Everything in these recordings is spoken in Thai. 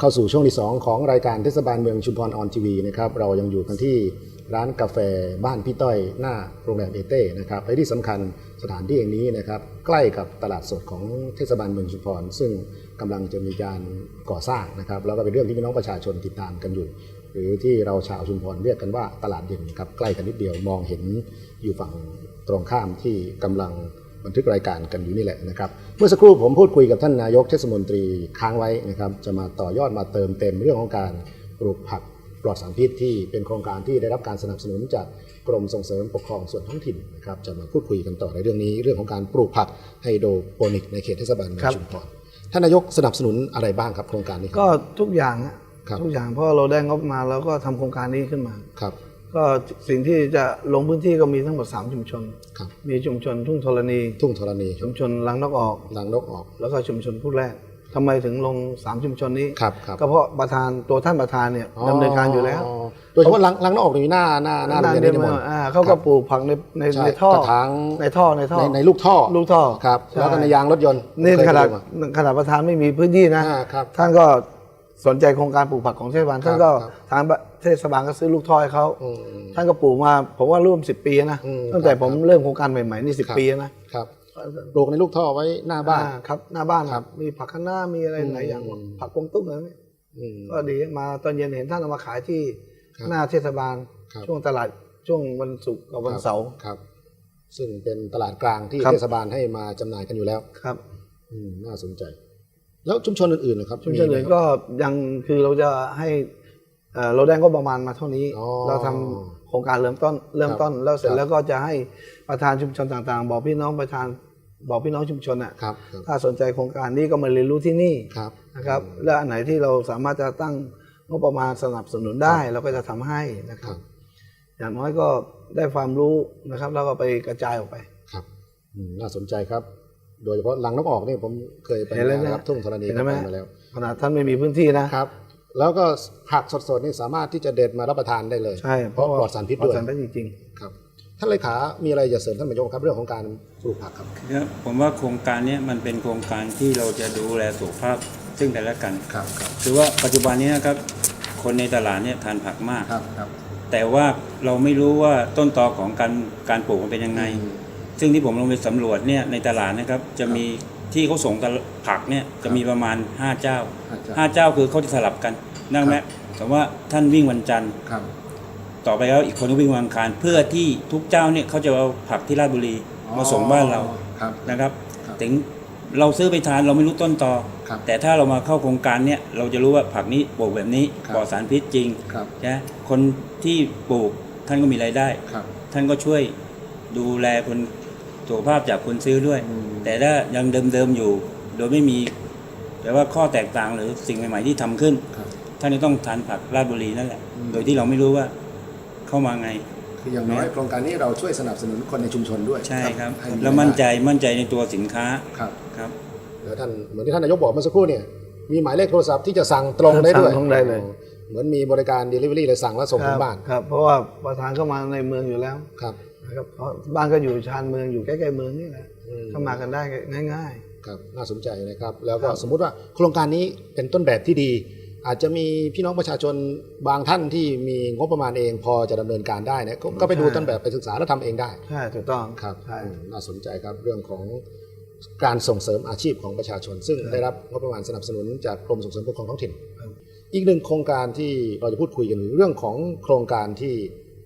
เข้าสู่ช่วงที่ 2 ของรายการเทศบาลเมืองชุมพรออนทีวีนะครับเรายังอยู่กันที่ร้านกาแฟบ้านพี่ต้อยหน้าโรงแรมเอเต้นะครับและที่สำคัญสถานที่แห่งนี้นะครับใกล้กับตลาดสดของเทศบาลเมืองชุมพร ซึ่งกำลังจะมีการก่อสร้างนะครับแล้วก็เป็นเรื่องที่พี่น้องประชาชนติดตามกันอยู่ หรือที่เราชาวชุมพรเรียกกันว่าตลาดเด่นครับใกล้กันนิดเดียวมองเห็นอยู่ฝั่งตรงข้ามที่กำลัง บันทึกรายการกันอยู่นี่แหละนะครับ เมื่อสักครู่ผมพูดคุยกับท่านนายกเทศมนตรีค้างไว้นะครับ จะมาต่อยอดมาเติมเต็มเรื่องของการปลูกผักปลอดสารพิษที่เป็นโครงการที่ได้รับการสนับสนุนจากกรมส่งเสริมปกครองส่วนท้องถิ่นนะครับจะมาพูดคุยกันต่อในเรื่องนี้ เรื่องของการปลูกผักไฮโดรโปนิกในเขตเทศบาลเมือครังบชุมพรท่านนายกสนับสนุนอะไรบ้างครับโครงการนี้ครับก็ทุกอย่างอะครับทุกอย่างเพราะเราได้งบมาแล้วก็ทำโครงการนี้ขึ้นมาครับ ก็สิ่งที่จะลงพื้นที่ก็มีทั้งหมด 3 ชุมชน ครับ มีชุมชนทุ่งธรณี ทุ่งธรณีครัชุบมชนลังนกออกลังนกออก แล้วก็ชุมชนผู้แรกทำไมถึงลง 3 ชุมชนนี้ ครับครับก็เพราะประธานตัวท่านประธานเนี่ยดำเนินการอยู่แล้ว โดยเฉพาะลังลังนกออกนี่หน้าหน้าหน้าโรงเรียนเดินินมมานต์อ่าเขาก็ปลูกผักในในใช่ในท่อกระถางในท่อในท่อในในลูกท่อลูกท่อครับใช่แล้วก็ในยางรถยนต์นี่เคยขนาดไปมาขนาดประธานไม่มีพื้นที่นะ อ่าครับ ท่านก็สนใจโครงการปลูกผักของเทศบาลท่านก็ครับ ทาง เทศบาลก็ซื้อลูกท่อให้เขาอืมท่านก็ปลูกมาผมว่าร่วมสิบปีนะอืมตั้งแต่ครับผมเริ่มโครงการใหม่ๆนี่สิบครับปีนะครับปลูกในลูกท่อไว้หน้าบ้านอ่ครับ หน้าบ้านครับมีผักคะน้ามีอะไรหลายอย่างอืมผักกวางตุ้งอะไรนี่อืมก็ดีมาตอนเย็นเห็นท่านเอามาขายที่ครับหน้าเทศบาลครับช่วงตลาดช่วงวันศุกร์กับวันเสาร์ครับ ซึ่งเป็นตลาดกลางที่ครับเทศบาลให้มาจำหน่ายกันอยู่แล้วครับอืมน่าสนใจ แล้วชุมชนอื่นๆนะครับ ชุมชนอื่นก็ยังคือเราจะให้ เอ่อเราได้ก็ประมาณมาเท่านี้ อ๋อเราทำโครงการเริ่มต้นเริ่มต้นแล้วเสร็จครับ แล้วก็จะให้ประธานชุมชนต่างๆ บอกพี่น้องประธานบอกพี่น้องชุมชนอะครับครับถ้าสนใจโครงการนี้ก็มาเรียนรู้ที่นี่ครับนะครับและอันไหนที่เราสามารถจะตั้งงบประมาณสนับสนุนได้เราก็จะทำให้นะคครัรับบอย่างน้อยก็ได้ความรู้นะครับแล้วก็ไปกระจายออกไป ครับอืมน่าสนใจครับ โดยเฉพาะลังนกออกนี่ผมเคยไปเห็นแล้วนะ นะครับทุ่งธรณีเห็นก็ไหมไปมาแล้วขนาดท่านไม่มีพื้นที่นะครับ แล้วก็ผักสดๆนี่สามารถที่จะเด็ดมารับประทานได้เลย ใช่เพราะปลอดสารพิษปลอด้ดวยสารพิษจริงครับท่านเลขา มีอะไรจะเสริมท่านนายกครับเรื่องของการปลูกผักครับเนี่ยผมว่าโครงการเนี้มันเป็นโครงการที่เราจะดูแลสุขภาพซึ่งกันและกันครับครับคือว่าปัจจุบันนี้นะครับคนในตลาดเนี่ยทานผักมากครับครับ แต่ว่าเราไม่รู้ว่าต้นตอของการการปลูกมันเป็นยังไง ซึ่งที่ผมลงไปสำรวจเนี่ยในตลาดนะครับจะมี ที่เขาส่งตลาดผักเนี่ยจะมีประมาณ 5 เจ้า5เจ้าคือเขาจะสลับกันนั่งไหมสมมติว่าท่านวิ่งวันจันทร์ครับต่อไปแล้วอีกคนก็วิ่งวันอังคารเพื่อที่ทุกเจ้าเนี่ยเขาจะเอาผักที่ราชบุรีมาส่งบ้านเราครับนะครับครับ ถึงเราซื้อไปทานเราไม่รู้ต้นตอครับแต่ถ้าเรามาเข้าโครงการเนี่ยเราจะรู้ว่าผักนี้ปลูกแบบนี้ครับปลอดสารพิษจริงครับนะคนที่ปลูกท่านก็มีรายได้ครับท่านก็ช่วยดูแลคน สุขภาพจากคนซื้อด้วยอืมแต่ถ้ายังเดิมๆอยู่ โดยไม่มีแต่ว่าข้อแตกต่างหรือสิ่งใหม่ ๆ ที่ทำขึ้นครับท่านจะต้องทานผักราชบุรีนั่นแหละอืมโดยที่เราไม่รู้ว่าเข้ามาไง คืออย่างน้อยโครงการนี้เราช่วยสนับสนุนคนในชุมชนด้วย ใช่ครับให้แล้วมั่นใจมั่นใจในตัวสินค้า ครับ ครับแล้วท่านเหมือนที่ท่านนายกบอกเมื่อสักครู่เนี่ย มีหมายเลขโทรศัพท์ที่จะสั่งตรงได้ด้วย สั่งตรงได้เลย เหมือนมีบริการ Delivery เลยสั่งแล้วส่งๆถึครังบ้าน ครับ เพราะว่าประธานเข้ามาในเมืองอยู่แล้ว ครับ นะครับเพราะบ้านก็อยู่ชานเมืองอยู่ใกล้ๆเมืองนี่แหละอืม เข้ามากันได้ง่าย ครับน่าสนใจนะครับ แล้วก็สมมุติว่าโครงการนี้เป็นต้นแบบที่ดี อาจจะมีพี่น้องประชาชนบางท่านที่มีงบประมาณเองพอจะดำเนินการได้เนี่ยก็ก็ไปดูต้นแบบไปศึกษาแล้วทำเองได้ๆ ใช่ถูกต้องครับใช่ อืมน่าสนใจครับเรื่องของการส่งเสริมอาชีพของประชาชน ซึ่งได้รับงบประมาณสนับสนุนจากกรมส่งเสริมปกครองท้องถิ่น ครับ อีกหนึ่งโครงการที่เราจะพูดคุยกันเรื่องของโครงการที่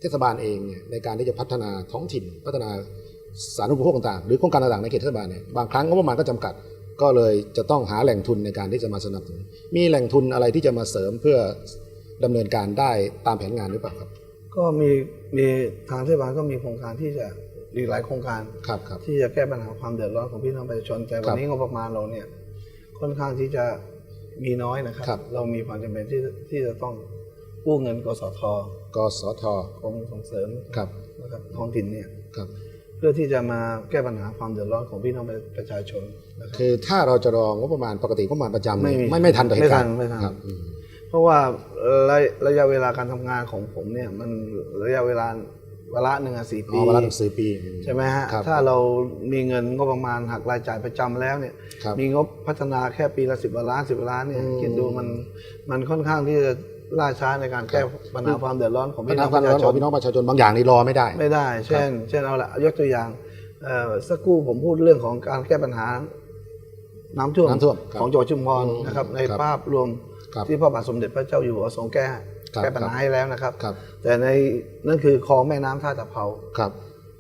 เทศบาลเองเนี่ยในการที่จะพัฒนาท้องถิ่น พัฒนาสาธารณูปโภคต่างๆ หรือโครงการต่างๆในเขตเทศบาลเนี่ยบางครั้งงบประมาณก็จำกัด ก็เลยจะต้องหาแหล่งทุนในการที่จะมาสนับสนุนมีแหล่งทุนอะไรที่จะมาเสริมเพื่อดำเนินการได้ตามแผนงานหรือเปล่าครับ ก็มีมีทางเทศบาลก็มีโครงการที่จะอีกหลายโครงการครับครับที่จะแก้ปัญหาความเดือดร้อนของพี่น้องประชาชนแต่ครัวันบนี้งบประมาณเราเนี่ยค่อนข้างที่จะมีน้อยนะครับครับเรามีความจำเป็นที่ที่จะต้อง กู้เงินกสทกสทกรมส่งเสริมครับนะครับท้องถิ่นเนี่ยครับ เพื่อที่จะมาแก้ปัญหาความเดือดร้อนของพี่น้องประชาชนนะครับคือถ้าเราจะรองงบประมาณปกติงบประมาณประจำไม่มีไม่ไม่ทันต่อเหตุการณ์ไม่ทันไม่ทันครับอืมเพราะว่าระระยะเวลาการทำงานของผมเนี่ยมันระยะเวลาวาระหนึ่งอะสี่อ๋ปีอเวลาหนึ่งสี่ปี ใช่ไหมฮะครับถ้าเรามีเงินก็ประมาณหักรายจ่ายประจำแล้วเนี่ยครับมีงบพัฒนาแค่ปีละสิบล้านสิบล้านเนี่ยอืมคิดดูมันมันค่อนข้างที่จะ ล่าช้าในการแก้ปัญหาความเดือดร้อนของปัญพี่น้หาองคปวามระร้อชานชขอนงพี่น้องประชาชนบางอย่างนี่รอไม่ได้ ไม่ได้ เช่น เช่นเอาละยกตัวอย่างเอ่อสักครู่ผมพูดเรื่องของการแก้ปัญหา น้ำท่วมน้ำท่วมครับของจังหวัดชุมพรอืมนะครับ ในครับภาพรวมครับที่พระบาทสมเด็จพระเจ้าอยู่หัวทรงแก้ครับแก้ปัญหาให้แล้วนะครับ ครับ แต่ในนั่นคือคลองแม่น้ำท่าตะเภาครับ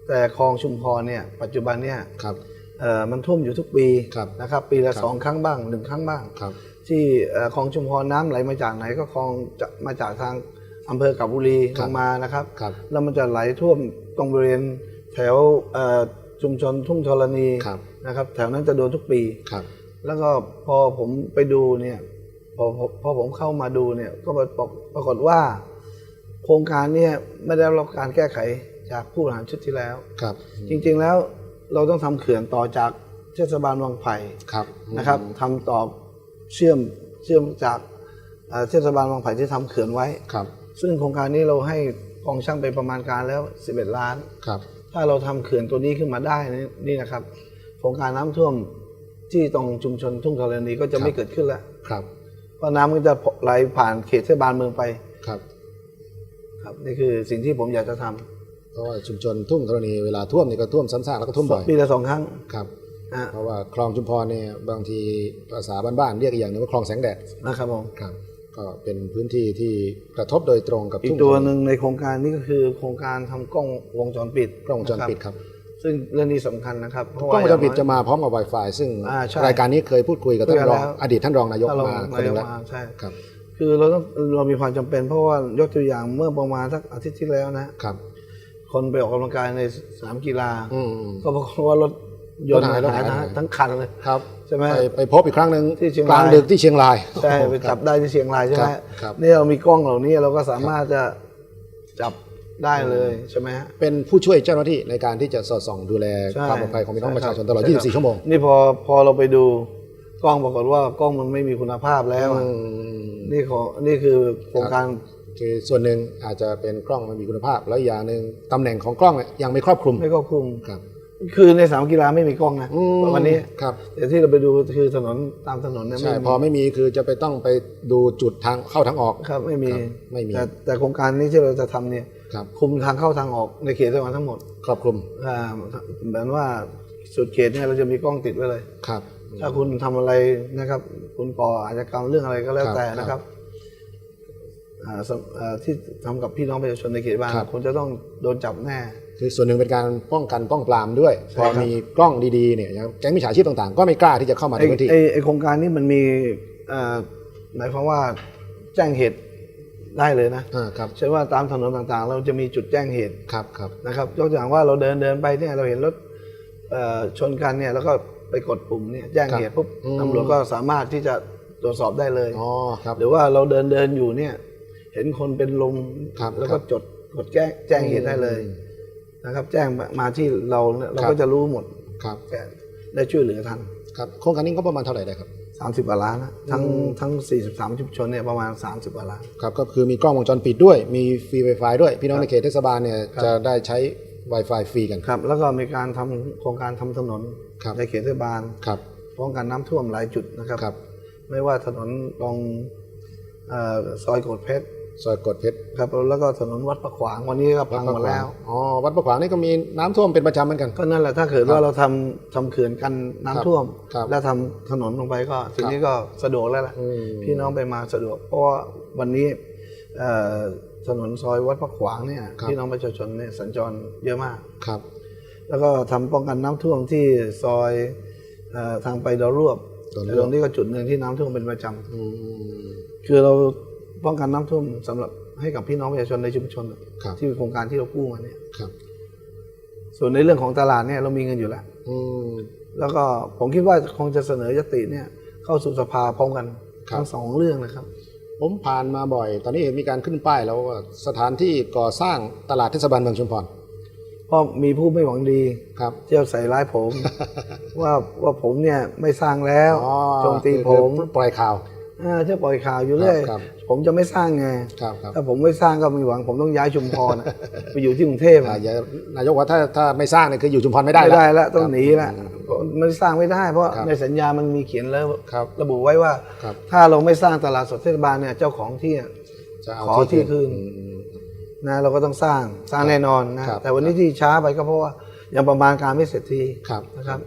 แต่คลองชุมพรเนี่ยปัจจุบันเนี่ยครับ เอ่อมันท่วมอยู่ทุกปีครับนะครับ ปีละครับ สองครั้งบ้างหนึ่งครั้งบ้าง ครับ ที่เอ่อคลองชุมพรน้ำไหลมาจากไหนก็คลองจะมาจากทางอำเภอกับบุรีครัลบงมานะครับครับแล้วมันจะไหลท่วมตรงบริเวณแถวเอ่อชุมชนทุ่งธรณีครับนะครับ แถวนั้นจะโดนทุกปีครับแล้วก็พอผมไปดูเนี่ยพอพอพอผมเข้ามาดูเนี่ยก็ปรากฏปรากฏว่า โครงการเนี่ยไม่ได้รับการแก้ไขจากผู้บริหารชุดที่แล้วครับ จริงๆแล้วเราต้องทำเขื่อนต่อจากเทศบาลวังไผ่ครับนะครับทำต่อ เชื่อมเชื่อมจากเอ่อเทศบาลวังไผ่ที่ทำเขื่อนไว้ครับ ซึ่งโครงการนี้เราให้กองช่างไปประมาณการแล้ว 11 ล้านครับ ถ้าเราทำเขื่อนตัวนี้ขึ้นมาได้นี่นี่นะครับ โครงการน้ำท่วมที่ตรงชุมชนทุ่งธรณีก็จะไม่เกิดขึ้นแล้วครับเพราะน้ำมันจะไหลผ่านเขตเทศบาลเมืองไปครับ ครับนี่คือสิ่งที่ผมอยากจะทเพราะว่าชุมชนทุ่งธรณีเวลาท่วมนี่ก็ท่วมซ้ำซากแล้วก็ท่วมบ่อยำปีละสองครั้งครับอะ เพราะว่าคลองชุมพรเนี่ยบางทีภาษาบ้านๆเรียกอีกอย่างหนึงว่าคลองแสงแดดนะครับผมครับก็เป็นพื้นที่ที่กระทบโดยตรงกับอีกทุ่งตัวธรหณีนึ่งในโครงการนี้ก็คือโครงการทำกล้องวงจรปิดกล้องวงจรนะคบปิดครับ ซึ่งเรื่องนี้สำคัญนะครับเพราะกล้ว่าองวงจรปิดย่าจะงน้อยมาพร้อมกับ Wi-Fi ซึ่งอ่าใช่รายการนี้เคยพูดคุยกับท่านรองคุยกันแล้วอดีตท่านรองนายกถ้าเรามาคนนาหยนึกงแล้วมาใช่ครับคือเราต้องเรามีความจำเป็นเพราะว่ายกตัวอย่างเมื่อประมาณสักอาทิตย์ที่แล้วนะครับ คนไปออกกำลังกายในสนามกีฬาอืมก็ปรากฏว่ารถ ยนต์รถหายรถหายนะรถหายทั้งคันเลยครับใช่ไหมไปไปพบอีกครั้งหนึ่งที่เชียงกลางรายดึกที่เชียงรายใช่ไปจับได้ที่เชียงรายใช่ไหมครับครับนี่เรามีกล้องเหล่านี้เราก็สามารถจะจับได้เลยใช่ไหมฮะเป็นผู้ช่วยเจ้าหน้าที่ในการที่จะสอดส่องดูแลใช่ความปลอดภัยของพี่น้องประชาชนใตลอดใครับ24 ชั่วโมง นี่พอพอเราไปดูกล้องปรากฏว่ากล้องมันไม่มีคุณภาพแล้วอะอืมนี่ขอนี่คือโครงการคือส่วนหนึ่งอาจจะเป็นกล้องมันมีคุณภาพ แล้วอีกอย่างหนึ่งตำแหน่งของกล้องเนี่ยยังไม่ครอบคลุมไม่ควบคุมครับ คือในสนามกีฬาไม่มีกล้องนะอืมวันนี้ครับ แต่ที่เราไปดูคือถนนตามถนนเนี่ยใช่ไม่มีพอไม่มีคือจะไปต้องไปดูจุดทางเข้าทางออก ครับไม่มีครับไม่มี แต่แต่โครงการนี้ที่เราจะทำเนี่ยครับคุมทางเข้าทางออกในเขตเทศบาลทั้งหมดครอบคลุมอ่าเหมือนว่าสุดเขตเนี่ยเราจะมีกล้องติดไว้เลย ครับ ถ้าคุณทำอะไรนะครับ คุณก่ออาชญากรรมเรื่องอะไรก็แล้วครับแต่นะครับอ่าสำอ่าที่ทำกับพี่น้องประชาชนในเขตบ้านครับ คุณจะต้องโดนจับแน่ คือส่วนหนึ่งเป็นการป้องกันป้องปรามด้วยใช่พอครับมีกล้องดีๆเนี่ยอย่างแก๊งมิจฉาชีพต่างๆ ก็ไม่กล้าที่จะเข้ามาในไอ้พื้นที่ไอ้ไอ้โครงการนี้มันมีเอ่อหมายความว่าแจ้งเหตุได้เลยนะอ่าครับเช่นว่าตามถนนต่างๆ เราจะมีจุดแจ้งเหตุครับครับนะครับยกตัวอย่างว่าเราเดินเดินไปเนี่ยเราเห็นรถเอ่อชนกันเนี่ยแล้วก็ไปกดปุ่มเนี่ยแจ้งเหตุปุ๊บอืมตำรวจก็สามารถที่จะตรวจสอบได้เลยอ๋อครับหรือว่าเราเดินเดินอยู่เนี่ยเห็นคนเป็นลมครับแล้วก็ครับจดกดแจ้งแจ้งเหตุได้เลยอืม นะครับ แจ้งมาที่เราเนี่ยเราครับก็จะรู้หมดครับแก้ได้ช่วยเหลือทันครับโครงการนี้ก็ประมาณเท่าไหร่ได้ครับ30กว่าล้านนะทั้งทั้ง 43 ชุมชนเนี่ยประมาณ 30กว่าล้านครับก็คือมีกล้องวงจรปิดด้วย มีฟรี Wi-Fi ด้วย พี่น้องในเขตเทศบาลเนี่ยครับจะได้ใช้ Wi-Fi ฟรีกันครับ แล้วก็มีการทำโครงการทำถนนครับในเขตเทศบาลครับป้องกันน้ำท่วมหลายจุดนะครับครับไม่ว่าถนนตรงเอ่อซอยโกดเพชร ซอยกดเพชรครับแล้วก็ถนนวัดประขวางวันนี้ก็พังหมดแล้วอ๋อวัดประขวางนี่ก็มีน้ำท่วมเป็นประจำเหมือนกันก็นั่นแหละถ้าเกิดว่าเราทำทำเขื่อนกันน้ำท่วมครับแล้วทำถนนลงไปก็ทีนี้ก็สะดวกแล้วล่ะอืมพี่น้องไปมาสะดวก เพราะว่าวันนี้เอ่อถนนซอยวัดประขวางเนี่ยครับพี่น้องประชาชนเนี่ยสัญจรเยอะมากครับ แล้วก็ทำป้องกันน้ำท่วมที่ซอยเอ่อทางไปดาวรวบดาวรวบตรงนี้ก็จุดหนึ่งที่น้ำท่วมเป็นประจำอืมคือเรา ป้องกันน้ำท่วมสำหรับให้กับพี่น้องประชาชนในชุมชนครับที่เป็นโครงการที่เรากู้มาเนี่ยครับ ส่วนในเรื่องของตลาดเนี่ยเรามีเงินอยู่แล้วอืมแล้วก็ผมคิดว่าคงจะเสนอยติเนี่ย เข้าสู่สภาพร้อมกันครับทั้งสองเรื่องนะครับ ผมผ่านมาบ่อย ตอนนี้เห็นมีการขึ้นป้ายแล้วว่าสถานที่ก่อสร้างตลาดเทศบาลเมืองชุมพรเพราะมีผู้ไม่หวังดีครับเที่ยวใส่ร้ายผม ว่าว่าผมเนี่ยไม่สร้างแล้วอ๋อโจมตีคือผมคือปล่อยข่าว อ่าที่ปล่อยข่าวอยู่เรื่อยครับ ผมจะไม่สร้างไงครับครับถ้าผมไม่สร้างก็มีหวัง ผมต้องย้ายชุมพรนะไปอยู่ที่กรุงเทพอ่าอะอย่านายกว่าถ้าถ้าไม่สร้างเนี่ยคืออยู่ชุมพรไม่ได้ไม่แล้ว ได้แล้วต้องครับหนีแล้วมันสร้างไม่ได้ เพราะครับในสัญญามันมีเขียนแล้วครับระบุไว้ว่า ครับ ถ้าเราไม่สร้างตลาดสดเทศบาลเนี่ยเจ้าของที่อะจะเอาขอที่คืนอืมอืม นะเราก็ต้องสร้างสร้างแน่นอนนะครับแต่วันนี้ที่ช้าไปก็เพราะว่ายังประมาณการไม่เสร็จทีครับ นะครับ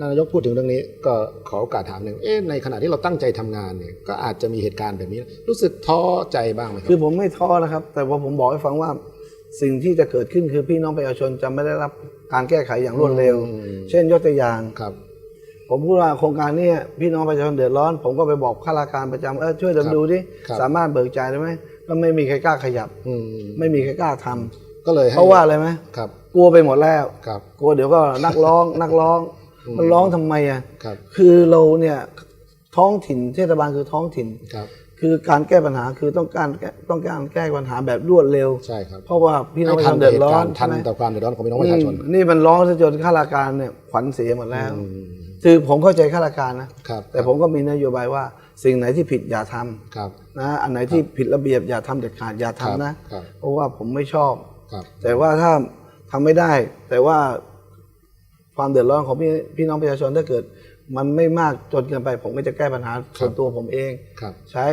นายกพูดถึงเรื่องนี้ก็ขอโอกาสถามหนึ่งเอ๊ะในขณะที่เราตั้งใจทำงานเนี่ยก็อาจจะมีเหตุการณ์แบบนี้ รู้สึกท้อใจบ้างไหมคคืรัอบผมไม่ท้อนะครับ แต่ว่าผมบอกให้ฟังว่าสิ่งที่จะเกิดขึ้นคือพี่น้องประชาชนจะไม่ได้รับการแก้ไขอย่างรวดเร็วอืมเช่นยกตัวอย่างครับ ผมพูดว่าโครงการเนี้พี่น้องประชาชนเดือดร้อน ผมก็ไปบอกข้าราชการประจำเออช่วยเดินครับดูดิครับสามารถเบิกจ่ายได้ไหมก็ไม่มีใครกล้าขยับอืมไม่มีใครกล้าทำก็เลยให้เพราะว่าอะไรไหมครับกลัวไปหมดแล้วครับกลัวเดี๋ยวก็นักร้องนักร้องอื มมันร้องทำไมอะครับ คือเราเนี่ยท้องถิ่นเทศบาลคือท้องถิ่นครับ คือการแก้ปัญหาคือต้องการแก้ต้องการแก้ปัญหาแบบรวดเร็วใช่ครับเพราะว่าพี่น้องประให้ชาชนเดือดร้อนทันใช่ไหมต่อความเดือดร้อนของพี่น้องประชาชนอืมนี่มันร้องซะจนข้าราชการเนี่ยขวัญเสียหมดแล้วอืมคือผมเข้าใจข้าราชการนะครับแต่ผมก็มีนโยบายว่าสิ่งไหนที่ผิดอย่าทำครับนะอันไหนที่ผิดระเบียบอย่าทำเด็ดขาดอย่าทำนะครับเพราะว่าผมไม่ชอบครับแต่ว่าถ้าทำไม่ได้ แต่ว่า ความเดือดร้อนของพี่พี่น้องประชาชนถ้าเกิด มันไม่มากจนเกินไป ผมก็จะแก้ปัญหาส่วนตัวผมเอง ครับ ใช้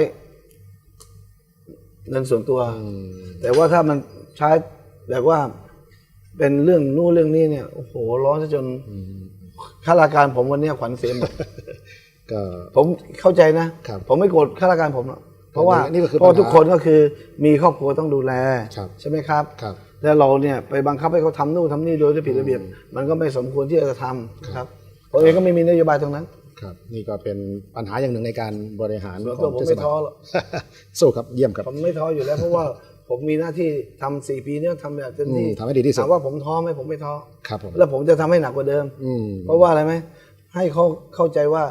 เงินส่วนตัวอืมแต่ว่าถ้ามันใช้แบบว่าเป็นเรื่องนู่นเรื่องนี้เนี่ยโอ้โหร้อนซะจนข้าราชการผมวันเนี้ยขวัญเสียหมดก็ผมเข้าใจนะ ครับ ผมไม่โกรธข้าราชการผมหรอกเพราะว่านี่ก็คือเพราะปัญหาทุกคนก็คือมีครอบครัวต้องดูแล ครับ ใช่ไหมครับ ครับ แล้วเราเนี่ยไปบังคับให้เขาทำนู่นทำนี่โดยที่ผิดระเบียบ มันก็ไม่สมควรที่จะทำครับผมเองก็ไม่มีนโยบายตรงนั้น ครับ นี่ก็เป็นปัญหาอย่างหนึ่งในการบริหารส่วนขตัอวงผมเทศไม่บาท้อล หรอก สู้ครับเยี่ยมครับ ผมไม่ท้ออยู่แล้ว เพราะว่าผมมีหน้าที่ทำสี่ปีเนี่ยทำแบบเต็มที่อืมทำให้ดีที่สุด ถามว่าผมท้อไหมผมไม่ท้อครับผมแล้วผมจะทำให้หนักกว่าเดิม อืมเพราะว่าอะไรไหมให้เขาเข้าใจว่า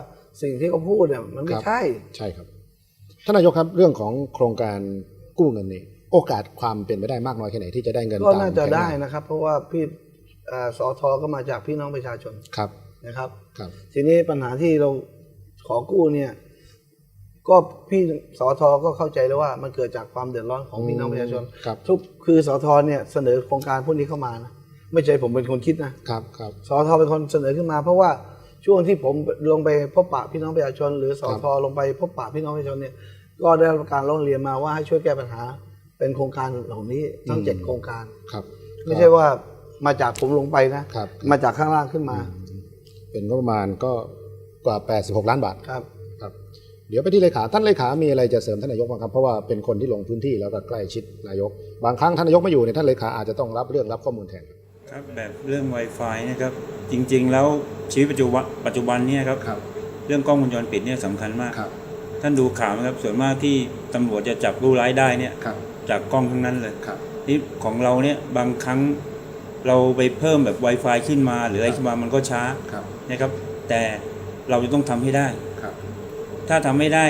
สิ่งที่เขาพูดเนี่ยมันไม่ครับใช่ ใช่ครับท่านนายกครับเรื่องของโครงการกู้เงินนี่ โอกาสความเป็นไปได้มากน้อยแค่ไหนที่จะได้เงินก็ตามน่าจะแผได้งนะครับ เพราะว่าพี่เอ่อสอทอก็มาจากพี่น้องประชาชนครับ นะครับ ครับ ทีนี้ปัญหาที่เราขอกู้เนี่ย ก็พี่สอทอก็เข้าใจแล้วว่ามันเกิดจากความเดือดร้อนของพี่น้องประชาชนครับ ทุกคือสอทอเนี่ยเสนอโครงการพวกนี้เข้ามานะไม่ใช่ผมเป็นคนคิดนะครับครับ สอทอเป็นคนเสนอขึ้นมา เพราะว่าช่วงที่ผมลงไปพบปะพี่น้องประชาชน หรือสอทอลงไปพบปะพี่น้องประชาชนเนี่ย ก็ได้รับการร้องเรียนมาว่าให้ช่วยแก้ปัญหา เป็นโครงการเหล่านี้ทั้งอืมเจ็ดโครงการครับ ไม่ใช่ว่ามาจากผมลงไปนะ ครับมาจากข้างล่างขึ้นมา เป็นงบประมาณก็กว่า 86 ล้านบาทครับครับ เดี๋ยวไปที่เลขาท่านเลขา มีอะไรจะเสริมท่านนายกบ้างครับ เพราะว่าเป็นคนที่ลงพื้นที่แล้วก็ใกล้ชิดนายก บางครั้งท่านนายกไม่อยู่เนี่ยท่านเลขาอาจจะต้องรับเรื่องรับข้อมูลแทนครับแบบเรื่อง Wi-Fi นะครับจริง ๆ แล้วชีวิตปัจจุบันปัจจุบันเนี่ยครับครับเรื่องกล้องวงจรปิดเนี่ยสำคัญมากครับท่านดูข่าวนะครับส่วนมากที่ตำรวจจะจับผู้ร้ายได้เนี่ยครับ จากกล้องทั้งนั้นเลยครับนี่ของเราเนี่ยบางครั้งเราไปเพิ่มแบบ Wi-Fi ขึ้นมา หรืออะไรขึ้นมามันก็ช้าครับนะครับ แต่เราจะต้องทำให้ได้ครับ ถ้าทำไม่ได้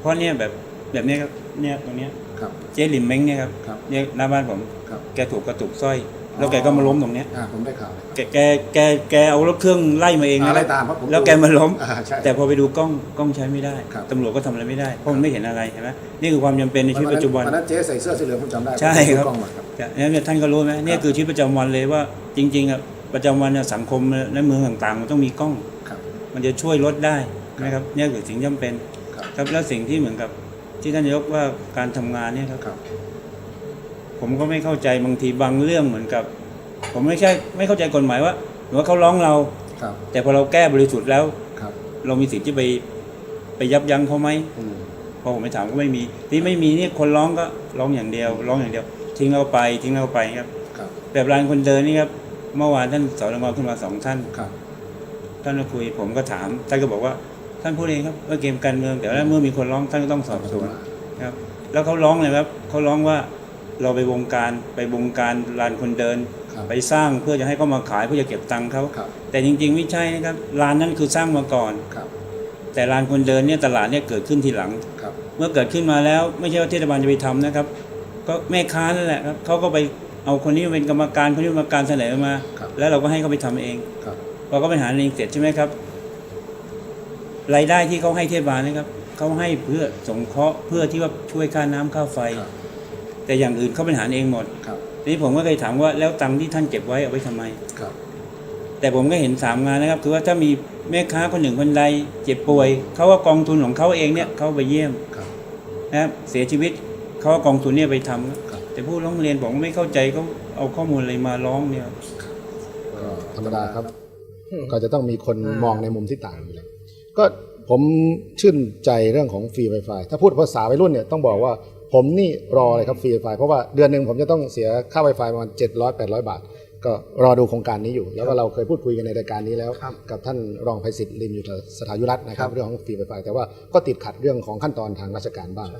เพราะเนี่ยแบบแบบเนี้ยครับเนี่ยตรงเนี้ยครับเจ๊หลิมเม้งเนี่ยครับครับเนี่ยหน้าบ้านผมครับแกถูกกระตุกสร้อย แล้วแกก็มาล้มตรงเนี้ยอ่าผมได้ข่าวเลย แกแกแกแกเอารถเครื่องไล่มาเองอ่านะไล่ตามเพราะผมแล้วแกมาล้ม อ่าใช่แต่พอไปดูกล้องกล้องใช้ไม่ได้ครับ ตำรวจก็ทำอะไรไม่ได้เพราะมันไม่เห็นอะไรเห็นไหมนี่คือความจำเป็นในชีวิตปัจจุบัน วันนั้นเจ๊ใส่เสื้อสีเหลืองผมจำได้ใช่ครับ กล้องมาครับเนี่ยท่านก็รู้ไหมเนี่ยคือชีวิตประจำวันเลยว่าจริงๆอะประจำวันเนี่ยสังคมในเมืองต่างๆ มันต้องมีกล้อง ครับ มันจะช่วยลดได้นะครับเนี่ยคือสิ่งจำเป็นครับ ครับแล้วสิ่งที่เหมือนกับที่ท่านนายกว่าการทำงานเนี่ยครับ ครับ ผมก็ไม่เข้าใจบางทีบางเรื่องเหมือนกับ ผมไม่ใช่ไม่เข้าใจกฎหมายว่าหรือว่าเขาร้องเรา ครับ แต่พอเราแก้บริสุทธิ์แล้ว ครับ เรามีสิทธิ์ที่ไปไปยับยั้งเขาไหมอืม พอผมไปถามก็ไม่มีที่ไม่มีเนี่ยคนร้องก็ร้องอย่างเดียวร้องอย่างเดียว ทิ้งเราไปทิ้งเราไปครับ ครับ แบบรานคนเดินนี่ครับเมื่อวานท่านสอนงขึ้นมาสองท่าน ครับ ท่านมาคุยผมก็ถามท่านก็บอกว่าท่านพูดเองครับว่าเกมการเมืองแต่ว่าเมื่อมีคนร้องท่านก็ต้องสอบสวนครับ แล้วเขาร้องเลยครับเขาร้องว่า เราไปวงการไปวงการลานคนเดิน ครับไปสร้างเพื่อจะให้เขามาขายเพื่อจะเก็บตังค์เขาครับ แต่จริงๆไม่ใช่นะครับลานนั้นคือสร้างมาก่อน ครับแต่ลานคนเดินเนี่ยตลาดเนี่ยเกิดขึ้นทีหลัง ครับ เมื่อเกิดขึ้นมาแล้วไม่ใช่ว่าเทศบาลจะไปทำนะครับ ก็แม่ค้านั่นแหละครับเขาก็ไปเอาคนนี้เป็นกรรมการคนนี้เป็นกรรมการเสนอมา ครับ แล้วเราก็ให้เขาไปทำเองครับ พอเขาไปหาเองเสร็จใช่ไหมครับรายได้ที่เขาให้เทศบาลนะครับเขาให้เพื่อสงเคราะห์เพื่อที่ว่าช่วยค่าน้ำค่าไฟ ครับ แต่อย่างอื่นเขาบริหารเองหมดครับทีนี้ผมก็เคยถามว่าแล้วตังค์ที่ท่านเก็บไว้เอาไว้ทำไมครับ แต่ผมก็เห็นสามงานนะครับ คือว่าถ้ามีแม่ค้าคนหนึ่งคนใดเจ็บป่วยเขาว่ากองทุนของเขาเองเนี่ยเขาไปเยี่ยมครับนะครับเสียชีวิตเขาว่ากองทุนเนี่ยไปทำครับแต่ผู้ร้องเรียนผมไม่เข้าใจเขาเอาข้อมูลอะไรมาร้องเนี่ยก็ธรรมดาครับ ก็จะต้องมีคนมองในมุมที่ต่างอยู่แล้วก็ผมชื่นใจเรื่องของฟรี Wi-Fi ถ้าพูดภาษาวัยรุ่นเนี่ยต้องบอกว่า ผมนี่รอเลยครับฟรี Wi-Fi เพราะว่าเดือนหนึ่งผมจะต้องเสียค่า Wi-Fi ประมาณ700 800 บาท ก็รอดูโครงการนี้อยู่ แล้วก็เราเคยพูดคุยกันในรายการนี้แล้ว ครับกับท่านรองไพศิษฐ์ริมยุทธสถายุรัตน์นะครับ เรื่องของฟรี Wi-Fi แต่ว่าก็ติดขัดเรื่องของขั้นตอนทางราชการบ้าง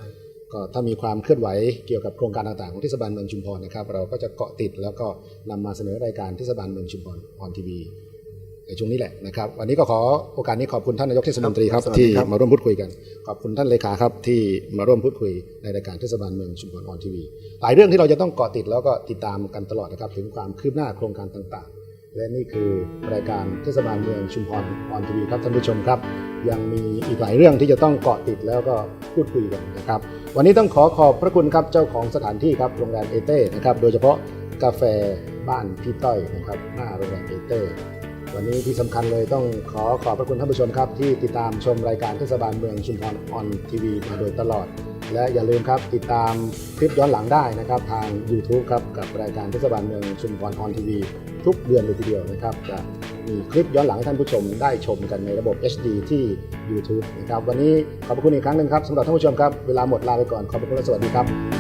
ก็ถ้ามีความเคลื่อนไหวเกี่ยวกับโครงการต่างๆของเทศบาลเมืองชุมพรนะครับเราก็จะเกาะติดแล้วก็นำมาเสนอรายการเทศบาลเมืองชุมพรออนทีวี ในช่วงนี้แหละนะครับ วันนี้ก็ขอโอกาสนี้ขอบคุณท่านนายกเทศมนตรีครับครับสวัสดีที่ครับมาร่วมพูดคุยกัน ขอบคุณท่านเลขาครับที่มาร่วมพูดคุยในรายการเทศบาลเมืองชุมพรออนทีวีหลายเรื่องที่เราจะต้องเกาะติดแล้วก็ติดตามกันตลอดนะครับ ถึงความคืบหน้าโครงการต่างๆ และนี่คือรายการเทศบาลเมืองชุมพรออนทีวีครับท่านผู้ชมครับ ยังมีอีกหลายเรื่องที่จะต้องเกาะติดแล้วก็พูดคุยกันนะครับ วันนี้ต้องขอขอบพระคุณครับเจ้าของสถานที่ครับโรงแรมเอเต้นะครับโดยเฉพาะกาแฟบ้านพี่ต้อยนะครับหน้าโรงแรมเอเต้ วันนี้ที่สำคัญเลยต้องขอขอบพระคุณท่านผู้ชมครับ ที่ติดตามชมรายการเทศบาลเมืองชุมพรออนทีวีมาโดยตลอด และอย่าลืมครับติดตามคลิปย้อนหลังได้นะครับ ทาง YouTube ครับกับรายการเทศบาลเมืองชุมพรออนทีวีทุกเดือนเลยทีเดียวนะครับจะมีคลิปย้อนหลังให้ท่านผู้ชมได้ชมกันในระบบ HD ที่ YouTube นะครับวันนี้ขอบพระคุณอีกครั้งหนึ่งครับสำหรับท่านผู้ชมครับเวลาหมดลาไปก่อนขอบพระคุณและสวัสดีครับ